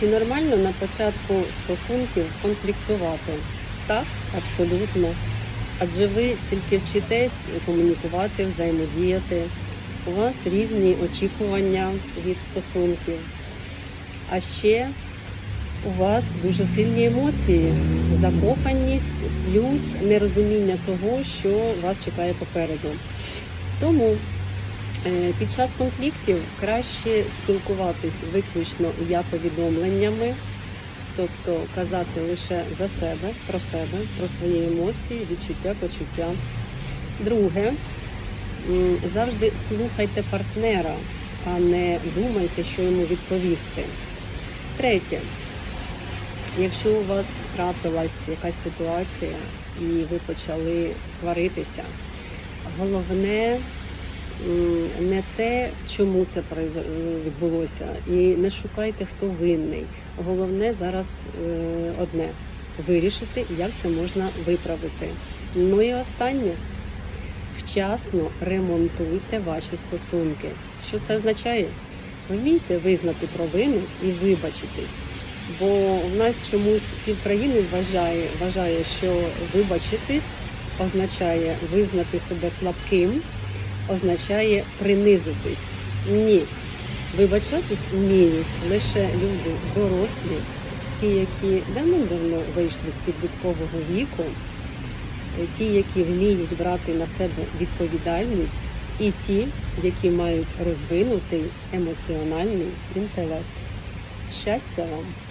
Чи нормально на початку стосунків конфліктувати? Так, абсолютно. Адже ви тільки вчитесь комунікувати, взаємодіяти. У вас різні очікування від стосунків. А ще у вас дуже сильні емоції, закоханість, плюс нерозуміння того, що вас чекає попереду. Тому під час конфліктів краще спілкуватись виключно я повідомленнями, тобто казати лише за себе, про себе, про свої емоції, відчуття, почуття. Друге, завжди слухайте партнера, а не думайте, що йому відповісти. Третє, якщо у вас трапилась якась ситуація і ви почали сваритися, головне не те, чому це е, відбулося, і не шукайте, хто винний. Головне зараз е, одне вирішити, як це можна виправити. Ну і останнє. Вчасно ремонтуйте ваші стосунки. Що це означає? Вмійте визнати провину і вибачитись. Бо в нас чомусь півкраїни вважає, вважає, що вибачитись означає визнати себе слабким, означає принизитись. Ні. Вибачатись вміють лише люди дорослі, ті, які давно-давно вийшли з підліткового віку, ті, які вміють брати на себе відповідальність, і ті, які мають розвинутий емоціональний інтелект. Щастя вам!